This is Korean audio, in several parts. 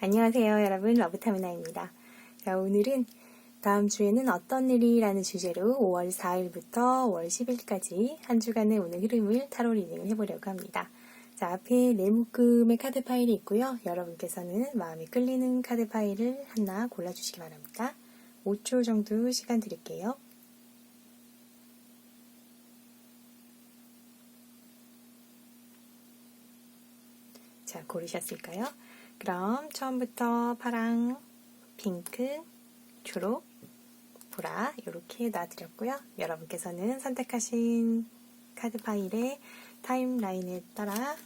안녕하세요, 여러분. 러브타미나입니다. 자, 오늘은 다음 주에는 어떤 일이라는 주제로 5월 4일부터 5월 10일까지 한 주간의 오늘 흐름을 타로 리딩을 해보려고 합니다. 자, 앞에 네 묶음의 카드 파일이 있고요. 여러분께서는 마음에 끌리는 카드 파일을 하나 골라주시기 바랍니다. 5초 정도 시간 드릴게요. 자, 고르셨을까요? 그럼 처음부터 파랑, 핑크, 초록, 보라 이렇게 놔드렸고요. 여러분께서는 선택하신 카드 파일의 타임라인에 따라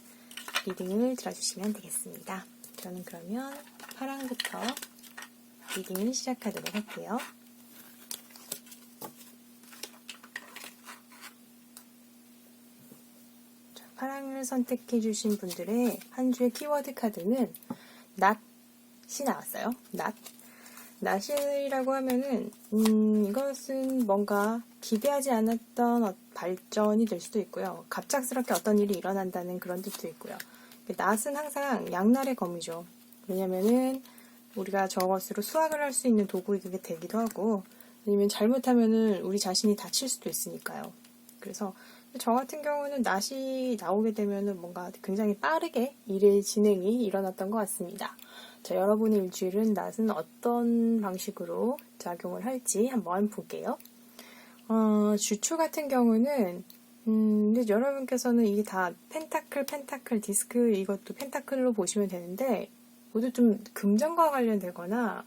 리딩을 들어주시면 되겠습니다. 저는 그러면 파랑부터 리딩을 시작하도록 할게요. 자, 파랑을 선택해 주신 분들의 한 주의 키워드 카드는 낫이 나왔어요. 낫. 낫이라고 하면은 음, 이것은 뭔가 기대하지 않았던 어- 발전이 될 수도 있고요. 갑작스럽게 어떤 일이 일어난다는 그런 뜻도 있고요. 낫은 항상 양날의 검이죠. 왜냐면은 우리가 저것으로 수확을 할 수 있는 도구가 되기도 하고 아니면 잘못하면은 우리 자신이 다칠 수도 있으니까요. 그래서 저 같은 경우는 낫이 나오게 되면은 뭔가 굉장히 빠르게 일의 진행이 일어났던 것 같습니다. 자, 여러분의 일주일은 낫은 어떤 방식으로 작용을 할지 한번 볼게요. 어, 주초 같은 경우는 음, 근데 여러분께서는 이게 다 펜타클, 펜타클, 디스크 이것도 펜타클로 보시면 되는데 모두 좀 금전과 관련되거나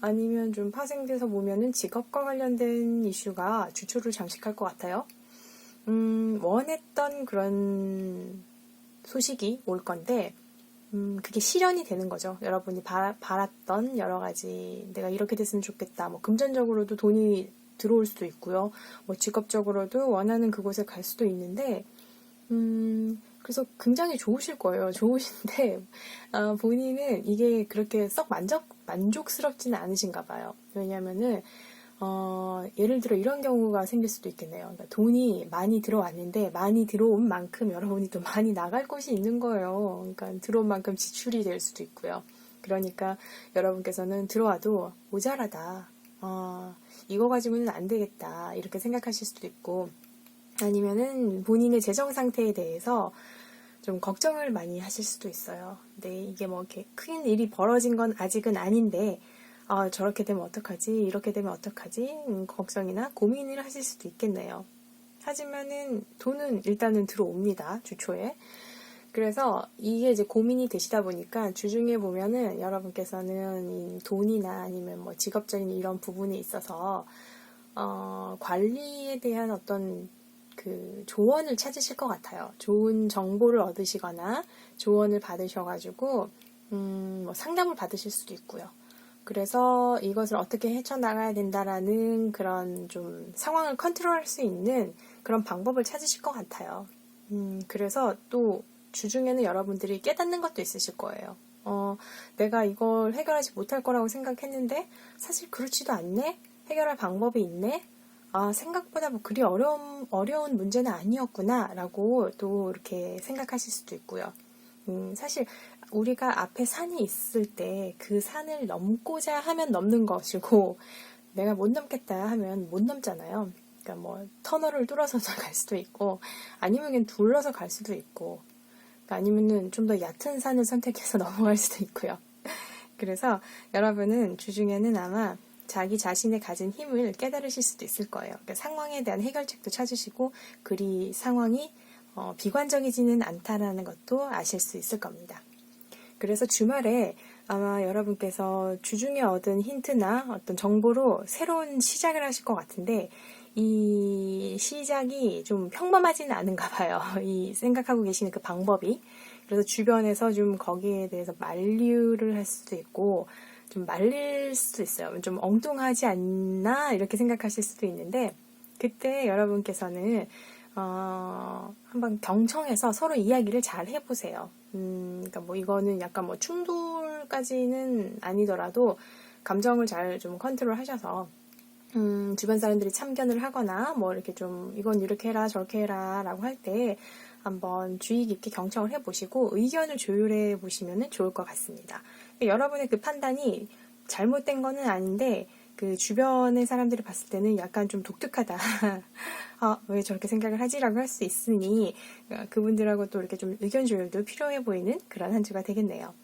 아니면 좀 파생돼서 보면은 직업과 관련된 이슈가 주초를 장식할 것 같아요. 음, 원했던 그런 소식이 올 건데, 음, 그게 실현이 되는 거죠. 여러분이 바, 바랐던 여러 가지, 내가 이렇게 됐으면 좋겠다. 뭐, 금전적으로도 돈이 들어올 수도 있고요. 뭐, 직업적으로도 원하는 그곳에 갈 수도 있는데, 음, 그래서 굉장히 좋으실 거예요. 좋으신데, 어, 본인은 이게 그렇게 썩 만족, 만족스럽지는 않으신가 봐요. 왜냐면은, 어, 예를 들어 이런 경우가 생길 수도 있겠네요. 그러니까 돈이 많이 들어왔는데 많이 들어온 만큼 여러분이 또 많이 나갈 곳이 있는 거예요. 그러니까 들어온 만큼 지출이 될 수도 있고요. 그러니까 여러분께서는 들어와도 모자라다. 어, 이거 가지고는 안 되겠다. 이렇게 생각하실 수도 있고 아니면은 본인의 재정 상태에 대해서 좀 걱정을 많이 하실 수도 있어요. 근데 이게 뭐 이렇게 큰 일이 벌어진 건 아직은 아닌데 아, 저렇게 되면 어떡하지? 이렇게 되면 어떡하지? 음, 걱정이나 고민을 하실 수도 있겠네요. 하지만은 돈은 일단은 들어옵니다. 주초에. 그래서 이게 이제 고민이 되시다 보니까 주중에 보면은 여러분께서는 이 돈이나 아니면 뭐 직업적인 이런 부분에 있어서 어, 관리에 대한 어떤 그 조언을 찾으실 것 같아요. 좋은 정보를 얻으시거나 조언을 받으셔가지고 음, 뭐 상담을 받으실 수도 있고요. 그래서 이것을 어떻게 헤쳐나가야 된다라는 그런 좀 상황을 컨트롤할 수 있는 그런 방법을 찾으실 것 같아요. 음, 그래서 또 주중에는 여러분들이 깨닫는 것도 있으실 거예요. 어, 내가 이걸 해결하지 못할 거라고 생각했는데 사실 그렇지도 않네? 해결할 방법이 있네? 아, 생각보다 뭐 그리 어려운, 어려운 문제는 아니었구나 라고 또 이렇게 생각하실 수도 있고요. 음, 사실 우리가 앞에 산이 있을 때 그 산을 넘고자 하면 넘는 것이고 내가 못 넘겠다 하면 못 넘잖아요. 그러니까 뭐 터널을 뚫어서 갈 수도 있고 아니면 그냥 둘러서 갈 수도 있고 그러니까 아니면은 좀 더 얕은 산을 선택해서 넘어갈 수도 있고요. 그래서 여러분은 주중에는 아마 자기 자신의 가진 힘을 깨달으실 수도 있을 거예요. 그러니까 상황에 대한 해결책도 찾으시고 그리 상황이 어, 비관적이지는 않다라는 것도 아실 수 있을 겁니다. 그래서 주말에 아마 여러분께서 주중에 얻은 힌트나 어떤 정보로 새로운 시작을 하실 것 같은데 이 시작이 좀 평범하지는 않은가 봐요. 이 생각하고 계시는 그 방법이. 그래서 주변에서 좀 거기에 대해서 만류를 할 수도 있고 좀 말릴 수도 있어요. 좀 엉뚱하지 않나 이렇게 생각하실 수도 있는데 그때 여러분께서는 어, 한번 경청해서 서로 이야기를 잘 해보세요. 음, 그러니까 뭐 이거는 약간 뭐 충돌까지는 아니더라도 감정을 잘 좀 컨트롤 하셔서 음, 주변 사람들이 참견을 하거나 뭐 이렇게 좀 이건 이렇게 해라 저렇게 해라 라고 할 때 한번 주의 깊게 경청을 해보시고 의견을 조율해 보시면 좋을 것 같습니다. 여러분의 그 판단이 잘못된 거는 아닌데 그 주변의 사람들이 봤을 때는 약간 좀 독특하다. 아, 왜 저렇게 생각을 하지라고 할 수 있으니 어, 그분들하고 또 이렇게 좀 의견 조율도 필요해 보이는 그런 한 주가 되겠네요.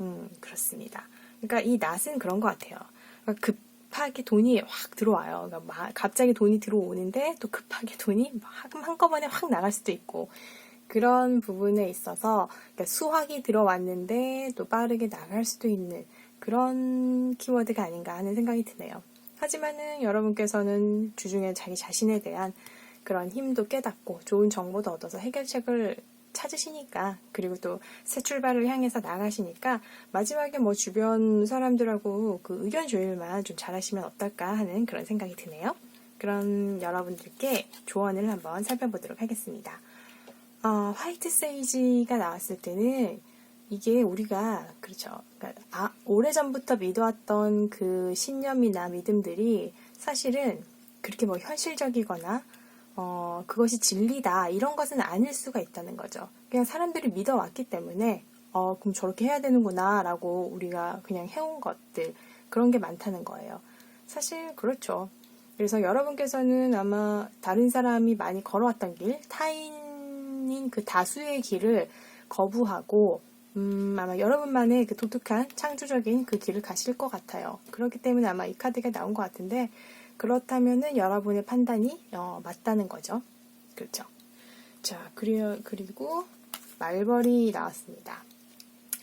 음, 그렇습니다. 그러니까 이 낫은 그런 것 같아요. 그러니까 급하게 돈이 확 들어와요. 그러니까 막 갑자기 돈이 들어오는데 또 급하게 돈이 막 한꺼번에 확 나갈 수도 있고 그런 부분에 있어서 그러니까 수확이 들어왔는데 또 빠르게 나갈 수도 있는 그런 키워드가 아닌가 하는 생각이 드네요. 하지만은 여러분께서는 주중에 자기 자신에 대한 그런 힘도 깨닫고 좋은 정보도 얻어서 해결책을 찾으시니까 그리고 또 새 출발을 향해서 나가시니까 마지막에 뭐 주변 사람들하고 그 의견 조율만 좀 잘하시면 어떨까 하는 그런 생각이 드네요. 그럼 여러분들께 조언을 한번 살펴보도록 하겠습니다. 어, 화이트 세이지가 나왔을 때는 이게 우리가 그렇죠. 그러니까 아, 오래전부터 믿어왔던 그 신념이나 믿음들이 사실은 그렇게 뭐 현실적이거나 어, 그것이 진리다 이런 것은 아닐 수가 있다는 거죠. 그냥 사람들이 믿어왔기 때문에 어, 그럼 저렇게 해야 되는구나라고 우리가 그냥 해온 것들 그런 게 많다는 거예요. 사실 그렇죠. 그래서 여러분께서는 아마 다른 사람이 많이 걸어왔던 길, 타인인 그 다수의 길을 거부하고 음, 아마 여러분만의 그 독특한 창조적인 그 길을 가실 것 같아요. 그렇기 때문에 아마 이 카드가 나온 것 같은데 그렇다면은 여러분의 판단이 어, 맞다는 거죠. 그렇죠. 자, 그리, 그리고 말벌이 나왔습니다.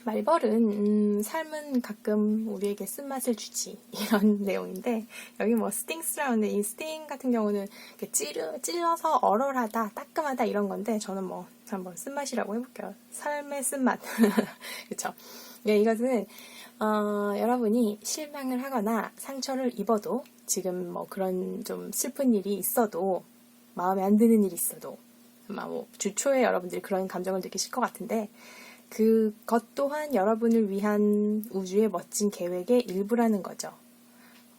말벌은 음, 삶은 가끔 우리에게 쓴맛을 주지. 이런 내용인데 여기 뭐 스팅스라는데 이 스팅 같은 경우는 찌르, 찔러서 얼얼하다 따끔하다 이런 건데 저는 뭐 한번 쓴맛이라고 해볼게요. 삶의 쓴맛. 그렇죠 네, 이것은 어, 여러분이 실망을 하거나 상처를 입어도 지금 뭐 그런 좀 슬픈 일이 있어도 마음에 안 드는 일이 있어도 아마 뭐 주초에 여러분들이 그런 감정을 느끼실 것 같은데 그것 또한 여러분을 위한 우주의 멋진 계획의 일부라는 거죠.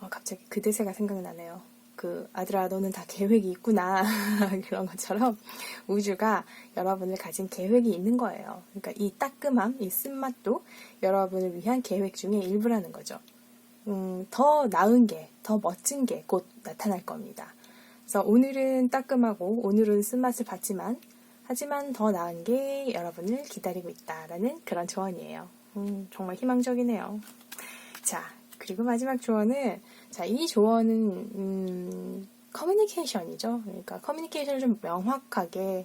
어, 갑자기 그 대사가 생각나네요. 그 아들아 너는 다 계획이 있구나 그런 것처럼 우주가 여러분을 가진 계획이 있는 거예요. 그러니까 이 따끔함, 이 쓴맛도 여러분을 위한 계획 중의 일부라는 거죠. 음, 더 나은 게, 더 멋진 게 곧 나타날 겁니다. 그래서 오늘은 따끔하고 오늘은 쓴맛을 받지만 하지만 더 나은 게 여러분을 기다리고 있다라는 그런 조언이에요. 음, 정말 희망적이네요. 자, 그리고 마지막 조언은, 자, 이 조언은, 음, 커뮤니케이션이죠. 그러니까 커뮤니케이션을 좀 명확하게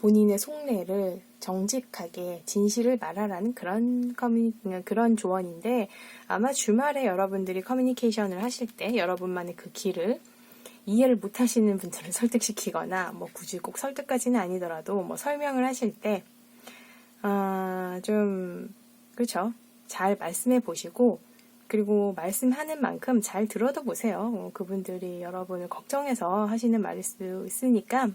본인의 속내를 정직하게 진실을 말하라는 그런 커뮤니, 그런 조언인데 아마 주말에 여러분들이 커뮤니케이션을 하실 때 여러분만의 그 길을 이해를 못 하시는 분들을 설득시키거나, 뭐 굳이 꼭 설득까지는 아니더라도, 뭐 설명을 하실 때, 아, 좀, 그렇죠. 잘 말씀해 보시고, 그리고 말씀하는 만큼 잘 들어도 보세요. 뭐 그분들이 여러분을 걱정해서 하시는 말일 수 있으니까,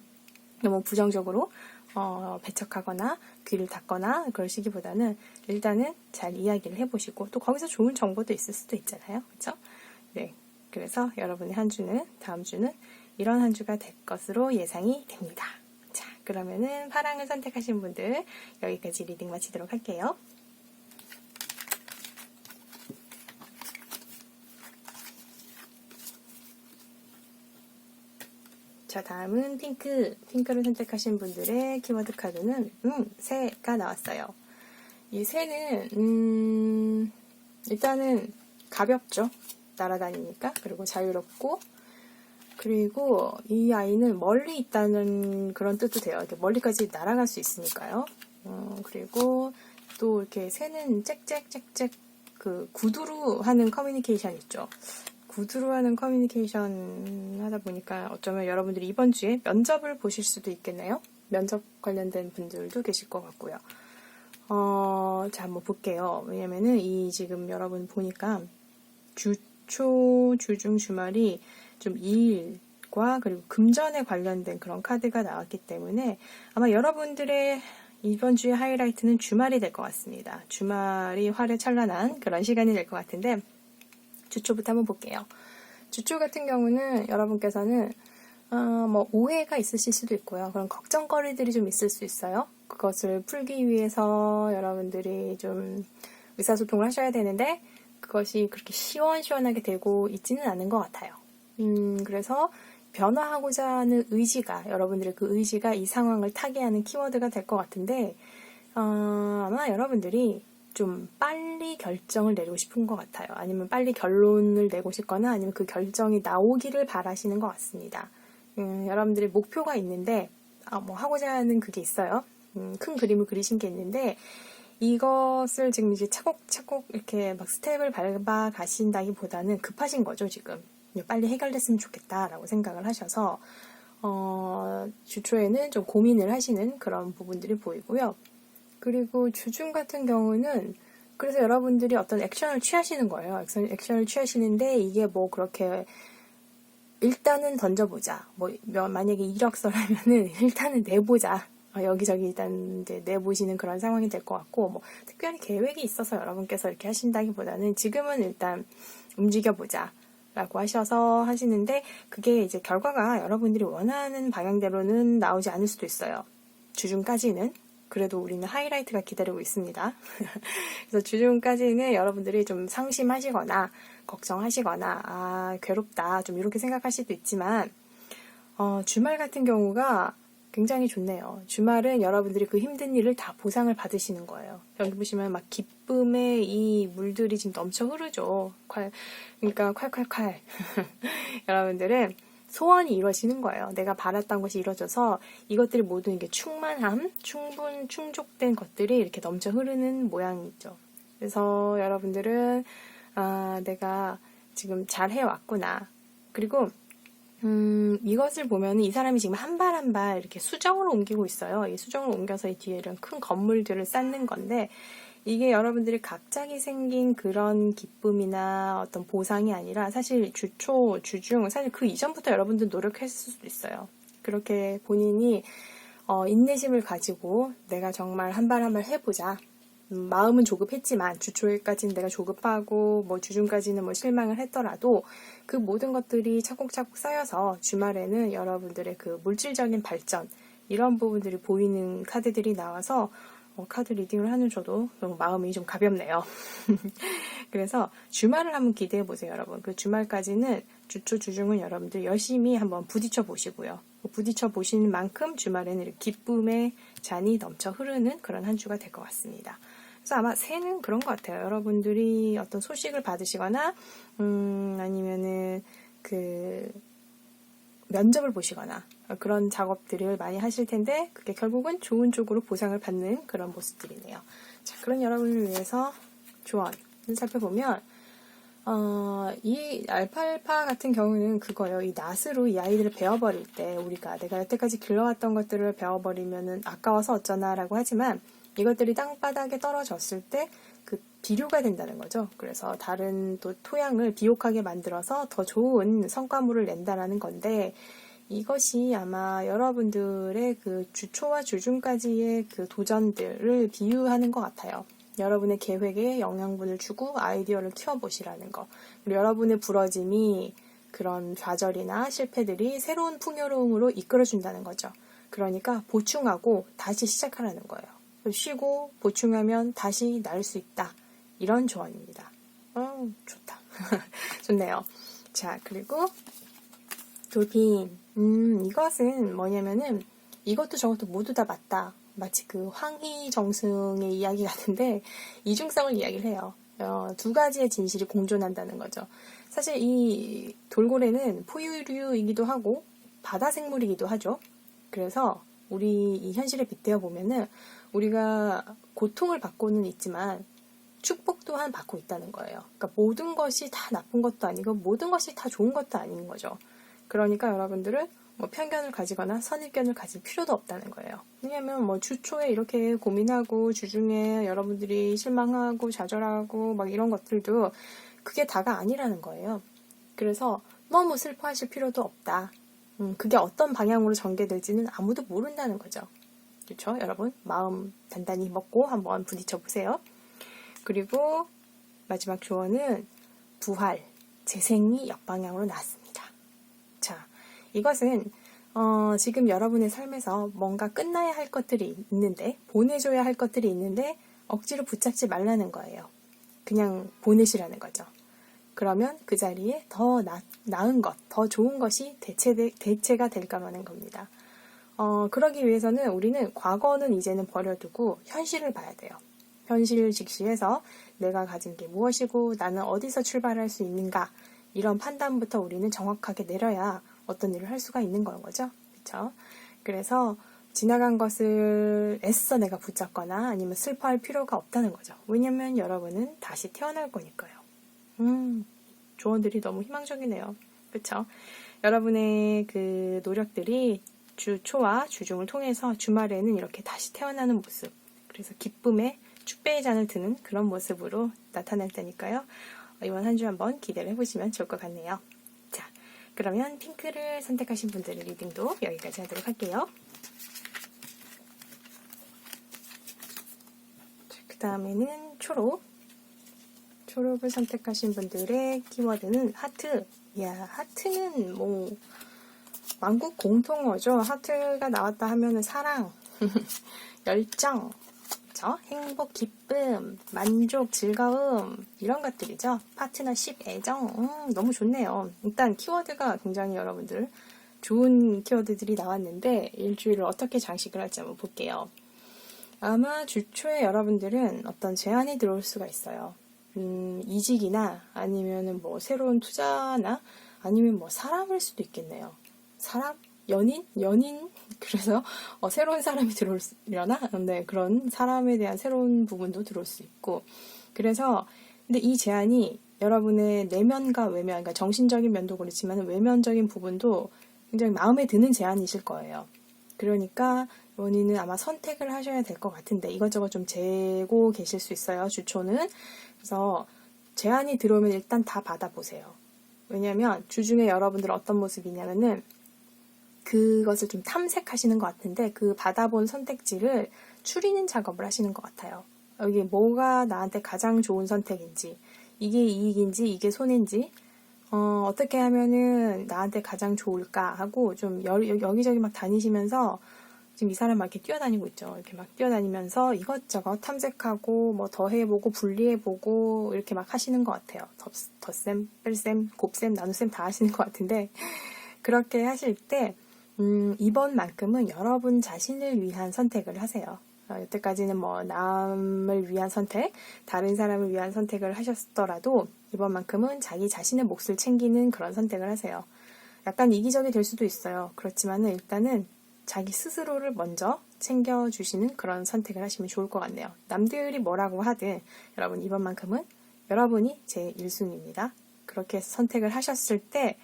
너무 부정적으로, 어, 배척하거나, 귀를 닫거나, 그러시기보다는, 일단은 잘 이야기를 해보시고, 또 거기서 좋은 정보도 있을 수도 있잖아요. 그렇죠? 네. 그래서 여러분의 한 주는 다음 주는 이런 한 주가 될 것으로 예상이 됩니다. 자, 그러면은 파랑을 선택하신 분들 여기까지 리딩 마치도록 할게요. 자, 다음은 핑크. 핑크를 선택하신 분들의 키워드 카드는, 음, 새가 나왔어요. 이 새는, 음, 일단은 가볍죠. 날아다니니까 그리고 자유롭고 그리고 이 아이는 멀리 있다는 그런 뜻도 돼요. 이렇게 멀리까지 날아갈 수 있으니까요. 어, 그리고 또 이렇게 새는 짹짹짹짹 그 구두로 하는 커뮤니케이션 있죠. 구두로 하는 커뮤니케이션 하다 보니까 어쩌면 여러분들이 이번 주에 면접을 보실 수도 있겠네요. 면접 관련된 분들도 계실 것 같고요. 어, 자, 한번 볼게요. 왜냐면은 이 지금 여러분 보니까 주 초, 주중, 주말이 좀 일과 그리고 금전에 관련된 그런 카드가 나왔기 때문에 아마 여러분들의 이번 주의 하이라이트는 주말이 될 것 같습니다. 주말이 화려 찬란한 그런 시간이 될 것 같은데 주초부터 한번 볼게요. 주초 같은 경우는 여러분께서는 어, 뭐 오해가 있으실 수도 있고요. 그런 걱정거리들이 좀 있을 수 있어요. 그것을 풀기 위해서 여러분들이 좀 의사소통을 하셔야 되는데 그것이 그렇게 시원시원하게 되고 있지는 않은 것 같아요. 음, 그래서 변화하고자 하는 의지가 여러분들의 그 의지가 이 상황을 타게 하는 키워드가 될 것 같은데 어, 아마 여러분들이 좀 빨리 결정을 내리고 싶은 것 같아요. 아니면 빨리 결론을 내고 싶거나 아니면 그 결정이 나오기를 바라시는 것 같습니다. 음, 여러분들의 목표가 있는데 아, 뭐 하고자 하는 그게 있어요. 음, 큰 그림을 그리신 게 있는데 이것을 지금 이제 차곡차곡 이렇게 막 스텝을 밟아 가신다기보다는 급하신 거죠 지금 빨리 해결됐으면 좋겠다라고 생각을 하셔서 어, 주초에는 좀 고민을 하시는 그런 부분들이 보이고요. 그리고 주중 같은 경우는 그래서 여러분들이 어떤 액션을 취하시는 거예요. 액션, 액션을 취하시는데 이게 뭐 그렇게 일단은 던져보자. 뭐 만약에 이력서라면은 일단은 내보자. 어, 여기저기 일단 이제 내보시는 그런 상황이 될 것 같고 뭐 특별히 계획이 있어서 여러분께서 이렇게 하신다기보다는 지금은 일단 움직여보자. 라고 하셔서 하시는데 그게 이제 결과가 여러분들이 원하는 방향대로는 나오지 않을 수도 있어요. 주중까지는. 그래도 우리는 하이라이트가 기다리고 있습니다. 그래서 주중까지는 여러분들이 좀 상심하시거나 걱정하시거나 아 괴롭다 좀 이렇게 생각할 수도 있지만 어, 주말 같은 경우가 굉장히 좋네요. 주말은 여러분들이 그 힘든 일을 다 보상을 받으시는 거예요. 여기 보시면 막 기쁨의 이 물들이 지금 넘쳐 흐르죠. 콸, 그러니까 콸콸콸. 여러분들은 소원이 이루어지는 거예요. 내가 바랐던 것이 이루어져서 이것들이 모두 이게 충만함, 충분, 충족된 것들이 이렇게 넘쳐 흐르는 모양이죠. 그래서 여러분들은 아, 내가 지금 잘 해왔구나. 그리고 음, 이것을 보면 이 사람이 지금 한 발 한 발 이렇게 수정을 옮기고 있어요. 이 수정을 옮겨서 이 뒤에 이런 큰 건물들을 쌓는 건데, 이게 여러분들이 갑자기 생긴 그런 기쁨이나 어떤 보상이 아니라 사실 주초, 주중, 사실 그 이전부터 여러분들 노력했을 수도 있어요. 그렇게 본인이 어, 인내심을 가지고 내가 정말 한 발 한 발 해보자. 음, 마음은 조급했지만 주초에까지는 내가 조급하고 뭐 주중까지는 뭐 실망을 했더라도 그 모든 것들이 차곡차곡 쌓여서 주말에는 여러분들의 그 물질적인 발전 이런 부분들이 보이는 카드들이 나와서 어, 카드 리딩을 하는 저도 너무 마음이 좀 가볍네요. 그래서 주말을 한번 기대해 보세요, 여러분. 그 주말까지는 주초 주중은 여러분들 열심히 한번 부딪혀 보시고요. 부딪혀 보시는 만큼 주말에는 기쁨의 잔이 넘쳐 흐르는 그런 한 주가 될 것 같습니다. 그래서 아마 새는 그런 것 같아요. 여러분들이 어떤 소식을 받으시거나, 음, 아니면은 그 면접을 보시거나 그런 작업들을 많이 하실 텐데 그게 결국은 좋은 쪽으로 보상을 받는 그런 모습들이네요. 자, 그런 여러분을 위해서 조언을 살펴보면 어, 이 알파알파 같은 경우는 그거예요. 이 낫으로 이 아이들을 베어버릴 때 우리가 내가 여태까지 길러왔던 것들을 베어버리면은 아까워서 어쩌나라고 하지만 이것들이 땅바닥에 떨어졌을 때 그 비료가 된다는 거죠. 그래서 다른 또 토양을 비옥하게 만들어서 더 좋은 성과물을 낸다라는 건데 이것이 아마 여러분들의 그 주초와 주중까지의 그 도전들을 비유하는 것 같아요. 여러분의 계획에 영양분을 주고 아이디어를 키워보시라는 거. 그리고 여러분의 부러짐이 그런 좌절이나 실패들이 새로운 풍요로움으로 이끌어준다는 거죠. 그러니까 보충하고 다시 시작하라는 거예요. 쉬고 보충하면 다시 날 수 있다. 이런 조언입니다. 어, 좋다. 좋네요. 자, 그리고 돌핀. 음, 이것은 뭐냐면은 이것도 저것도 모두 다 맞다. 마치 그 황희정승의 이야기 같은데 이중성을 이야기를 해요. 어, 두 가지의 진실이 공존한다는 거죠. 사실 이 돌고래는 포유류이기도 하고 바다 생물이기도 하죠. 그래서 우리 이 현실에 빗대어 보면은 우리가 고통을 받고는 있지만 축복 또한 받고 있다는 거예요. 그러니까 모든 것이 다 나쁜 것도 아니고 모든 것이 다 좋은 것도 아닌 거죠. 그러니까 여러분들은 뭐 편견을 가지거나 선입견을 가질 필요도 없다는 거예요. 왜냐면 뭐 주초에 이렇게 고민하고 주중에 여러분들이 실망하고 좌절하고 막 이런 것들도 그게 다가 아니라는 거예요. 그래서 너무 슬퍼하실 필요도 없다. 음, 그게 어떤 방향으로 전개될지는 아무도 모른다는 거죠. 그렇죠? 여러분 마음 단단히 먹고 한번 부딪혀 보세요. 그리고 마지막 조언은 부활, 재생이 역방향으로 나왔습니다. 자, 이것은 어, 지금 여러분의 삶에서 뭔가 끝나야 할 것들이 있는데, 보내줘야 할 것들이 있는데, 억지로 붙잡지 말라는 거예요. 그냥 보내시라는 거죠. 그러면 그 자리에 더 나, 나은 것, 더 좋은 것이 대체, 대체가 될 거라는 겁니다. 어, 그러기 위해서는 우리는 과거는 이제는 버려두고 현실을 봐야 돼요. 현실을 직시해서 내가 가진 게 무엇이고 나는 어디서 출발할 수 있는가 이런 판단부터 우리는 정확하게 내려야 어떤 일을 할 수가 있는 건 거죠. 그렇죠? 그래서 지나간 것을 애써 내가 붙잡거나 아니면 슬퍼할 필요가 없다는 거죠. 왜냐면 여러분은 다시 태어날 거니까요. 음, 조언들이 너무 희망적이네요. 그렇죠? 여러분의 그 노력들이 주 초와 주중을 통해서 주말에는 이렇게 다시 태어나는 모습, 그래서 기쁨의 축배의 잔을 드는 그런 모습으로 나타날 테니까요. 이번 한 주 한번 기대를 해보시면 좋을 것 같네요. 자, 그러면 핑크를 선택하신 분들의 리딩도 여기까지 하도록 할게요. 그 다음에는 초록. 초록을 선택하신 분들의 키워드는 하트. 야, 하트는 뭐, 만국 공통어죠. 하트가 나왔다 하면은 사랑, 열정, 그쵸? 행복, 기쁨, 만족, 즐거움 이런 것들이죠. 파트너십, 애정 음, 너무 좋네요. 일단 키워드가 굉장히 여러분들 좋은 키워드들이 나왔는데 일주일을 어떻게 장식을 할지 한번 볼게요. 아마 주초에 여러분들은 어떤 제안이 들어올 수가 있어요. 음, 이직이나 아니면은 뭐 새로운 투자나 아니면 뭐 사람일 수도 있겠네요. 사람? 연인? 연인? 그래서 어, 새로운 사람이 들어오려나? 네, 그런 사람에 대한 새로운 부분도 들어올 수 있고. 그래서, 근데 이 제안이 여러분의 내면과 외면, 그러니까 정신적인 면도 그렇지만 외면적인 부분도 굉장히 마음에 드는 제안이실 거예요. 그러니까 원인은 아마 선택을 하셔야 될 것 같은데 이것저것 좀 재고 계실 수 있어요. 주초는. 그래서 제안이 들어오면 일단 다 받아보세요. 왜냐면 주중에 여러분들 어떤 모습이냐면은 그것을 좀 탐색하시는 것 같은데 그 받아본 선택지를 추리는 작업을 하시는 것 같아요. 여기 뭐가 나한테 가장 좋은 선택인지, 이게 이익인지, 이게 손해인지, 어, 어떻게 하면은 나한테 가장 좋을까 하고 좀 여, 여기저기 막 다니시면서 지금 이 사람 막 이렇게 뛰어다니고 있죠. 이렇게 막 뛰어다니면서 이것저것 탐색하고 뭐 더해보고 분리해보고 이렇게 막 하시는 것 같아요. 덧, 덧셈, 뺄셈, 곱셈, 나눗셈 다 하시는 것 같은데 그렇게 하실 때 음, 이번만큼은 여러분 자신을 위한 선택을 하세요. 어, 여태까지는 뭐 남을 위한 선택, 다른 사람을 위한 선택을 하셨더라도 이번만큼은 자기 자신의 몫을 챙기는 그런 선택을 하세요. 약간 이기적이 될 수도 있어요. 그렇지만은 일단은 자기 스스로를 먼저 챙겨주시는 그런 선택을 하시면 좋을 것 같네요. 남들이 뭐라고 하든 여러분 이번만큼은 여러분이 제 1순위입니다. 그렇게 선택을 하셨을 때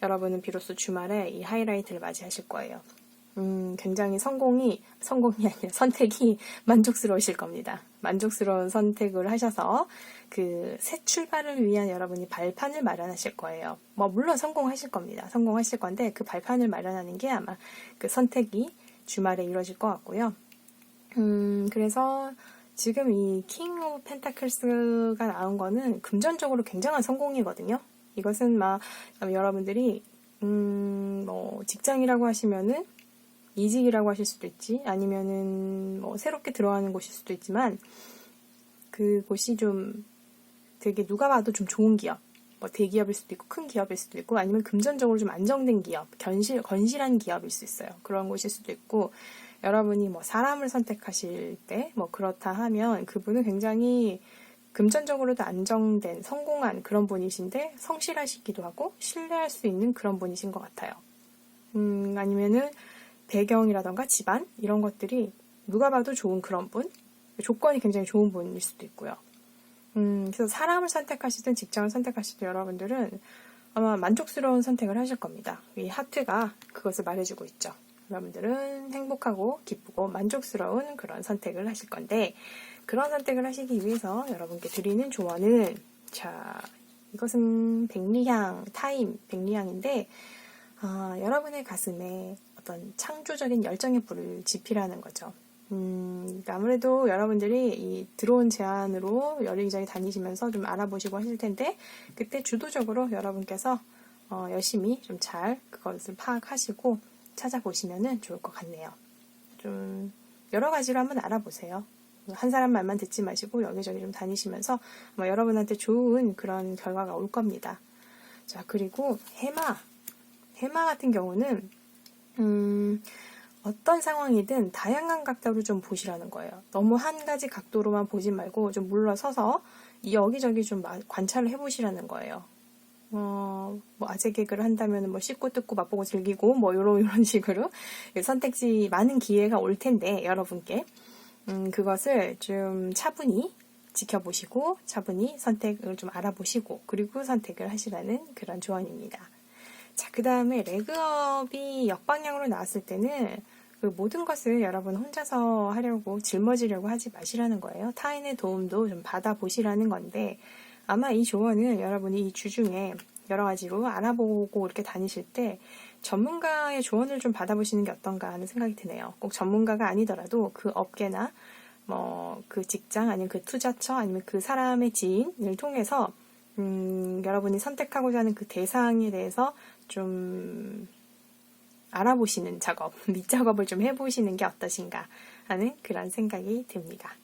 여러분은 비로소 주말에 이 하이라이트를 맞이하실 거예요. 음, 굉장히 성공이, 성공이 아니라 선택이 만족스러우실 겁니다. 만족스러운 선택을 하셔서 그 새 출발을 위한 여러분이 발판을 마련하실 거예요. 뭐, 물론 성공하실 겁니다. 성공하실 건데 그 발판을 마련하는 게 아마 그 선택이 주말에 이루어질 것 같고요. 음, 그래서 지금 이 킹 오브 펜타클스가 나온 거는 금전적으로 굉장한 성공이거든요. 이것은 막 여러분들이 음, 뭐 직장이라고 하시면은 이직이라고 하실 수도 있지 아니면은 뭐 새롭게 들어가는 곳일 수도 있지만 그곳이 좀 되게 누가 봐도 좀 좋은 기업 뭐 대기업일 수도 있고 큰 기업일 수도 있고 아니면 금전적으로 좀 안정된 기업 견실 건실한 기업일 수 있어요 그런 곳일 수도 있고 여러분이 뭐 사람을 선택하실 때 뭐 그렇다 하면 그분은 굉장히 금전적으로도 안정된 성공한 그런 분이신데 성실하시기도 하고 신뢰할 수 있는 그런 분이신 것 같아요. 음, 아니면은 배경이라던가 집안 이런 것들이 누가 봐도 좋은 그런 분, 조건이 굉장히 좋은 분일 수도 있고요. 음, 그래서 사람을 선택하시든 직장을 선택하시든 여러분들은 아마 만족스러운 선택을 하실 겁니다. 이 하트가 그것을 말해주고 있죠. 여러분들은 행복하고 기쁘고 만족스러운 그런 선택을 하실 건데 그런 선택을 하시기 위해서 여러분께 드리는 조언은 자 이것은 백리향 타임 백리향인데 아, 여러분의 가슴에 어떤 창조적인 열정의 불을 지피라는 거죠. 음, 아무래도 여러분들이 이 들어온 제안으로 여기저기 다니시면서 좀 알아보시고 하실 텐데 그때 주도적으로 여러분께서 어, 열심히 좀 잘 그것을 파악하시고 찾아보시면 좋을 것 같네요. 좀 여러 가지로 한번 알아보세요. 한 사람 말만 듣지 마시고 여기저기 좀 다니시면서 아마 여러분한테 좋은 그런 결과가 올 겁니다. 자, 그리고 해마. 해마 같은 경우는, 음, 어떤 상황이든 다양한 각도로 좀 보시라는 거예요. 너무 한 가지 각도로만 보지 말고 좀 물러서서 여기저기 좀 마- 관찰을 해보시라는 거예요. 어, 뭐 아재 개그를 한다면 뭐 씹고 뜯고 맛보고 즐기고 뭐 요런 요런 식으로 선택지 많은 기회가 올 텐데 여러분께 음, 그것을 좀 차분히 지켜보시고 차분히 선택을 좀 알아보시고 그리고 선택을 하시라는 그런 조언입니다. 자, 그 다음에 레그업이 역방향으로 나왔을 때는 그 모든 것을 여러분 혼자서 하려고 짊어지려고 하지 마시라는 거예요. 타인의 도움도 좀 받아보시라는 건데 아마 이 조언은 여러분이 이 주중에 여러 가지로 알아보고 이렇게 다니실 때 전문가의 조언을 좀 받아보시는 게 어떤가 하는 생각이 드네요. 꼭 전문가가 아니더라도 그 업계나 뭐 그 직장 아니면 그 투자처 아니면 그 사람의 지인을 통해서 음, 여러분이 선택하고자 하는 그 대상에 대해서 좀 알아보시는 작업, 밑작업을 좀 해보시는 게 어떠신가 하는 그런 생각이 듭니다.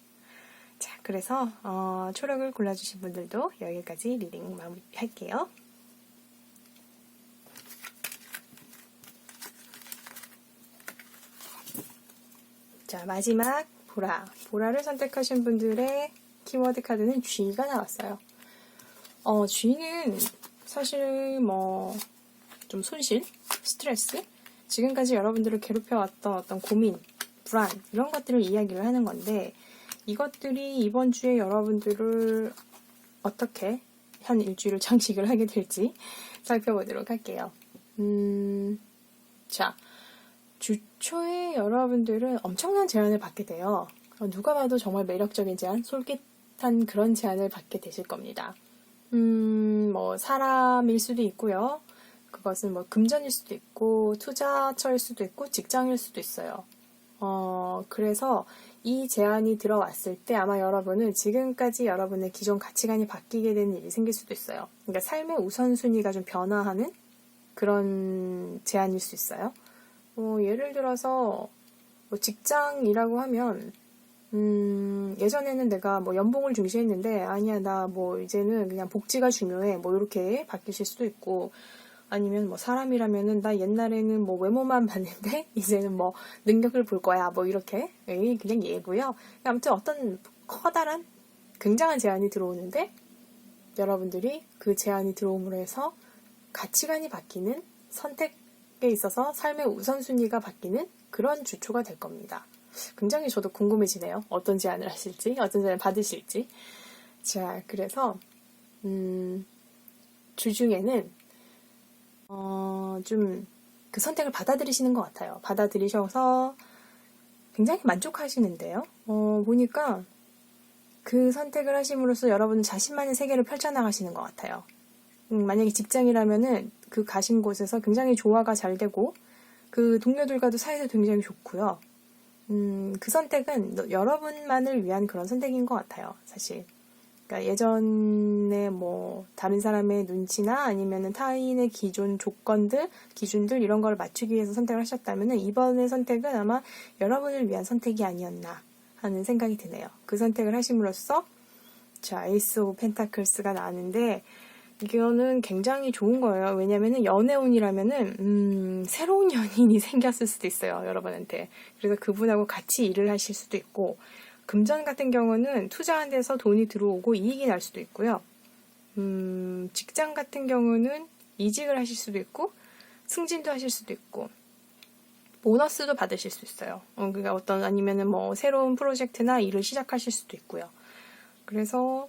자, 그래서 어, 초록을 골라주신 분들도 여기까지 리딩 마무리할게요. 자, 마지막 보라. 보라를 선택하신 분들의 키워드 카드는 G가 나왔어요. 어, G는 사실 뭐 좀 손실, 스트레스, 지금까지 여러분들을 괴롭혀왔던 어떤 고민, 불안 이런 것들을 이야기를 하는 건데 이것들이 이번 주에 여러분들을 어떻게 한 일주일을 장식을 하게 될지 살펴보도록 할게요. 음, 자, 주초에 여러분들은 엄청난 제안을 받게 돼요. 어, 누가 봐도 정말 매력적인 제안, 솔깃한 그런 제안을 받게 되실 겁니다. 음, 뭐, 사람일 수도 있고요. 그것은 뭐, 금전일 수도 있고, 투자처일 수도 있고, 직장일 수도 있어요. 어, 그래서 이 제안이 들어왔을 때 아마 여러분은 지금까지 여러분의 기존 가치관이 바뀌게 되는 일이 생길 수도 있어요. 그러니까 삶의 우선순위가 좀 변화하는 그런 제안일 수 있어요. 뭐 예를 들어서 뭐 직장이라고 하면 음, 예전에는 내가 뭐 연봉을 중시했는데 아니야 나 뭐 이제는 그냥 복지가 중요해 뭐 이렇게 바뀌실 수도 있고 아니면 뭐 사람이라면은 나 옛날에는 뭐 외모만 봤는데 이제는 뭐 능력을 볼 거야 뭐 이렇게 에이, 그냥 예고요. 아무튼 어떤 커다란 굉장한 제안이 들어오는데 여러분들이 그 제안이 들어옴으로 해서 가치관이 바뀌는 선택에 있어서 삶의 우선순위가 바뀌는 그런 주초가 될 겁니다. 굉장히 저도 궁금해지네요. 어떤 제안을 하실지, 어떤 제안을 받으실지. 자, 그래서, 음, 주중에는, 어, 좀, 그 선택을 받아들이시는 것 같아요. 받아들이셔서 굉장히 만족하시는데요. 어, 보니까 그 선택을 하심으로써 여러분은 자신만의 세계를 펼쳐나가시는 것 같아요. 음, 만약에 직장이라면은 그 가신 곳에서 굉장히 조화가 잘 되고 그 동료들과도 사이도 굉장히 좋고요. 음, 그 선택은 너- 여러분만을 위한 그런 선택인 것 같아요, 사실. 그러니까 예전에 뭐 다른 사람의 눈치나 아니면은 타인의 기존 조건들, 기준들 이런 걸 맞추기 위해서 선택을 하셨다면은 이번의 선택은 아마 여러분을 위한 선택이 아니었나 하는 생각이 드네요. 그 선택을 하심으로써 자, 에이스 오브 펜타클스가 나왔는데 이거는 굉장히 좋은 거예요. 왜냐면은 연애운이라면은 음, 새로운 연인이 생겼을 수도 있어요, 여러분한테. 그래서 그분하고 같이 일을 하실 수도 있고 금전 같은 경우는 투자한 데서 돈이 들어오고 이익이 날 수도 있고요. 음, 직장 같은 경우는 이직을 하실 수도 있고 승진도 하실 수도 있고 보너스도 받으실 수 있어요. 어, 그러니까 어떤 아니면은 뭐 새로운 프로젝트나 일을 시작하실 수도 있고요. 그래서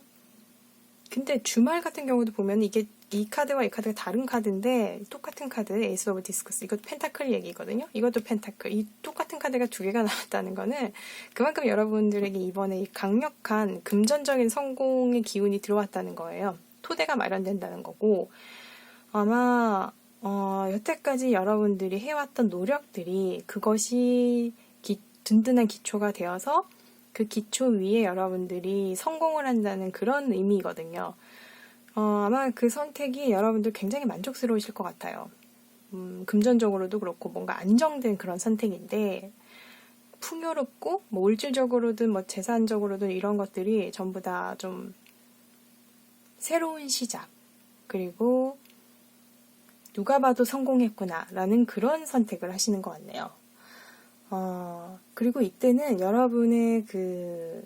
근데 주말 같은 경우도 보면 이게 이 카드와 이 카드가 다른 카드인데 똑같은 카드 에이스 오브 디스커스 이것도 펜타클 얘기거든요. 이것도 펜타클 이 똑같은 카드가 두 개가 나왔다는 거는 그만큼 여러분들에게 이번에 이 강력한 금전적인 성공의 기운이 들어왔다는 거예요. 토대가 마련된다는 거고 아마 어, 여태까지 여러분들이 해왔던 노력들이 그것이 기- 든든한 기초가 되어서 그 기초 위에 여러분들이 성공을 한다는 그런 의미거든요. 어, 아마 그 선택이 여러분들 굉장히 만족스러우실 것 같아요. 음, 금전적으로도 그렇고 뭔가 안정된 그런 선택인데 풍요롭고 뭐 물질적으로든 뭐 재산적으로든 이런 것들이 전부 다 좀 새로운 시작 그리고 누가 봐도 성공했구나라는 그런 선택을 하시는 것 같네요. 어, 그리고 이때는 여러분의 그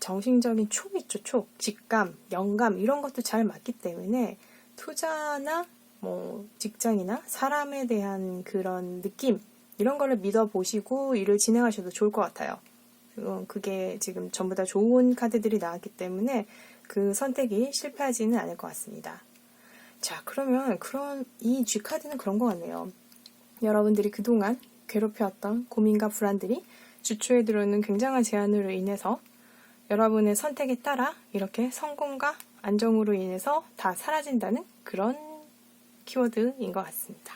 정신적인 촉 있죠, 촉. 직감, 영감, 이런 것도 잘 맞기 때문에 투자나 뭐 직장이나 사람에 대한 그런 느낌, 이런 거를 믿어보시고 일을 진행하셔도 좋을 것 같아요. 어, 그게 지금 전부 다 좋은 카드들이 나왔기 때문에 그 선택이 실패하지는 않을 것 같습니다. 자, 그러면 그런 이 G 카드는 그런 것 같네요. 여러분들이 그동안 괴롭혀왔던 고민과 불안들이 주초에 들어오는 굉장한 제안으로 인해서 여러분의 선택에 따라 이렇게 성공과 안정으로 인해서 다 사라진다는 그런 키워드인 것 같습니다.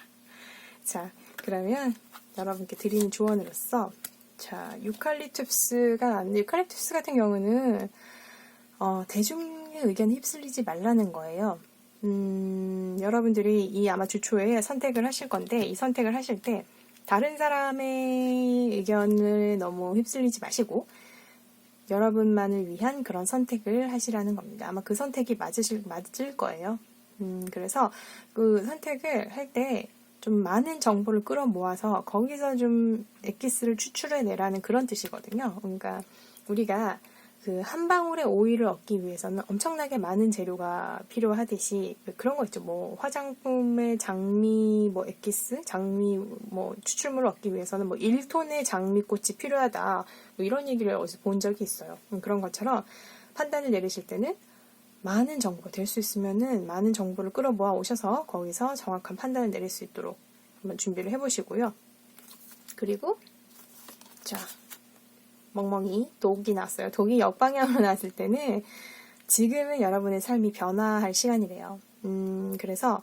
자, 그러면 여러분께 드리는 조언으로서 자, 유칼립투스가 유칼립투스 같은 경우는 어, 대중의 의견에 휩쓸리지 말라는 거예요. 음, 여러분들이 이 아마 주초에 선택을 하실 건데 이 선택을 하실 때 다른 사람의 의견을 너무 휩쓸리지 마시고 여러분만을 위한 그런 선택을 하시라는 겁니다. 아마 그 선택이 맞으실, 맞을 거예요. 음, 그래서 그 선택을 할 때 좀 많은 정보를 끌어 모아서 거기서 좀 엑기스를 추출해 내라는 그런 뜻이거든요. 그러니까 우리가 그 한 방울의 오일을 얻기 위해서는 엄청나게 많은 재료가 필요하듯이 그런 거 있죠. 뭐 화장품의 장미 뭐 엑기스, 장미 뭐 추출물을 얻기 위해서는 뭐 1톤의 장미꽃이 필요하다. 뭐 이런 얘기를 어디서 본 적이 있어요. 음, 그런 것처럼 판단을 내리실 때는 많은 정보 될수 있으면은 많은 정보를 끌어모아 오셔서 거기서 정확한 판단을 내릴 수 있도록 한번 준비를 해보시고요. 그리고 자 멍멍이 독이 났어요. 독이 역방향으로 났을 때는 지금은 여러분의 삶이 변화할 시간이래요. 음 그래서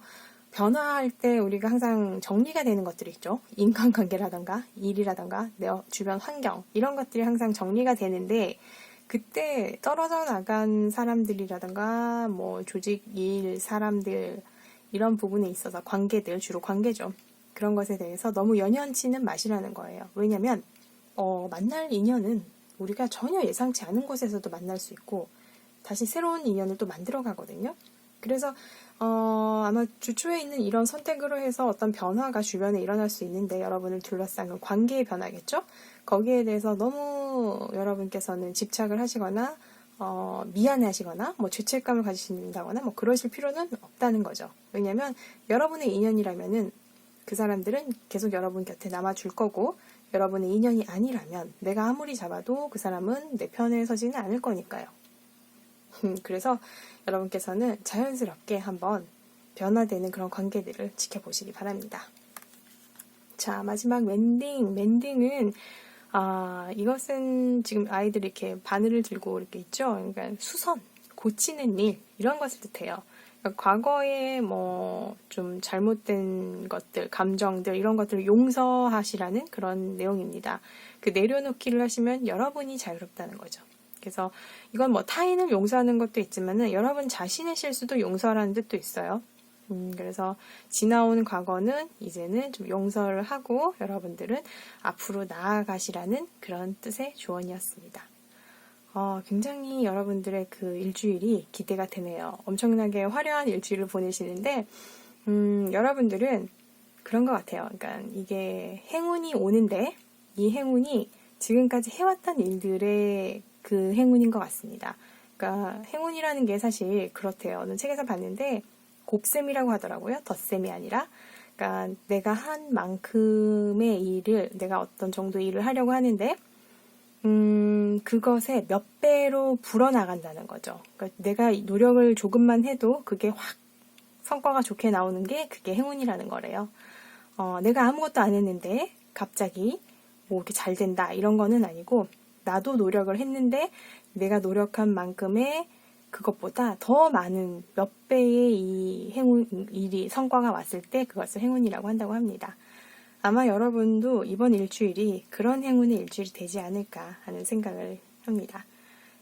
변화할 때 우리가 항상 정리가 되는 것들이 있죠. 인간관계라던가 일이라던가 내 주변 환경 이런 것들이 항상 정리가 되는데 그때 떨어져 나간 사람들이라던가 뭐 조직 일 사람들 이런 부분에 있어서 관계들 주로 관계죠. 그런 것에 대해서 너무 연연치는 마시라는 거예요. 왜냐면 어, 만날 인연은 우리가 전혀 예상치 않은 곳에서도 만날 수 있고 다시 새로운 인연을 또 만들어 가거든요. 그래서 어, 아마 주초에 있는 이런 선택으로 해서 어떤 변화가 주변에 일어날 수 있는데 여러분을 둘러싼 건 관계의 변화겠죠? 거기에 대해서 너무 여러분께서는 집착을 하시거나 어, 미안해 하시거나 뭐 죄책감을 가지신다거나 뭐 그러실 필요는 없다는 거죠. 왜냐면 여러분의 인연이라면은 그 사람들은 계속 여러분 곁에 남아줄 거고 여러분의 인연이 아니라면 내가 아무리 잡아도 그 사람은 내 편에 서지는 않을 거니까요. 그래서 여러분께서는 자연스럽게 한번 변화되는 그런 관계들을 지켜보시기 바랍니다. 자, 마지막 멘딩. 멘딩은, 아, 이것은 지금 아이들이 이렇게 바늘을 들고 이렇게 있죠? 그러니까 수선, 고치는 일, 이런 것을 뜻해요. 그러니까 과거에 뭐 좀 잘못된 것들, 감정들, 이런 것들을 용서하시라는 그런 내용입니다. 그 내려놓기를 하시면 여러분이 자유롭다는 거죠. 그래서 이건 뭐 타인을 용서하는 것도 있지만은 여러분 자신의 실수도 용서하라는 뜻도 있어요. 음, 그래서 지나온 과거는 이제는 좀 용서를 하고 여러분들은 앞으로 나아가시라는 그런 뜻의 조언이었습니다. 어, 굉장히 여러분들의 그 일주일이 기대가 되네요. 엄청나게 화려한 일주일을 보내시는데, 음, 여러분들은 그런 것 같아요. 그러니까 이게 행운이 오는데, 이 행운이 지금까지 해왔던 일들의 그 행운인 것 같습니다. 그러니까 행운이라는 게 사실 그렇대요. 어느 책에서 봤는데, 곱셈이라고 하더라고요. 덧셈이 아니라. 그러니까 내가 한 만큼의 일을, 내가 어떤 정도 일을 하려고 하는데, 음, 그것에 몇 배로 불어나간다는 거죠. 그러니까 내가 노력을 조금만 해도 그게 확 성과가 좋게 나오는 게 그게 행운이라는 거래요. 어, 내가 아무것도 안 했는데 갑자기 뭐 이렇게 잘 된다 이런 거는 아니고 나도 노력을 했는데 내가 노력한 만큼의 그것보다 더 많은 몇 배의 이 행운 일이 성과가 왔을 때 그것을 행운이라고 한다고 합니다. 아마 여러분도 이번 일주일이 그런 행운의 일주일이 되지 않을까 하는 생각을 합니다.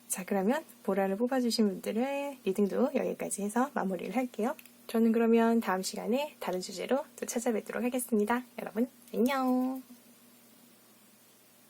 자, 그러면 보라를 뽑아주신 분들의 리딩도 여기까지 해서 마무리를 할게요. 저는 그러면 다음 시간에 다른 주제로 또 찾아뵙도록 하겠습니다. 여러분, 안녕!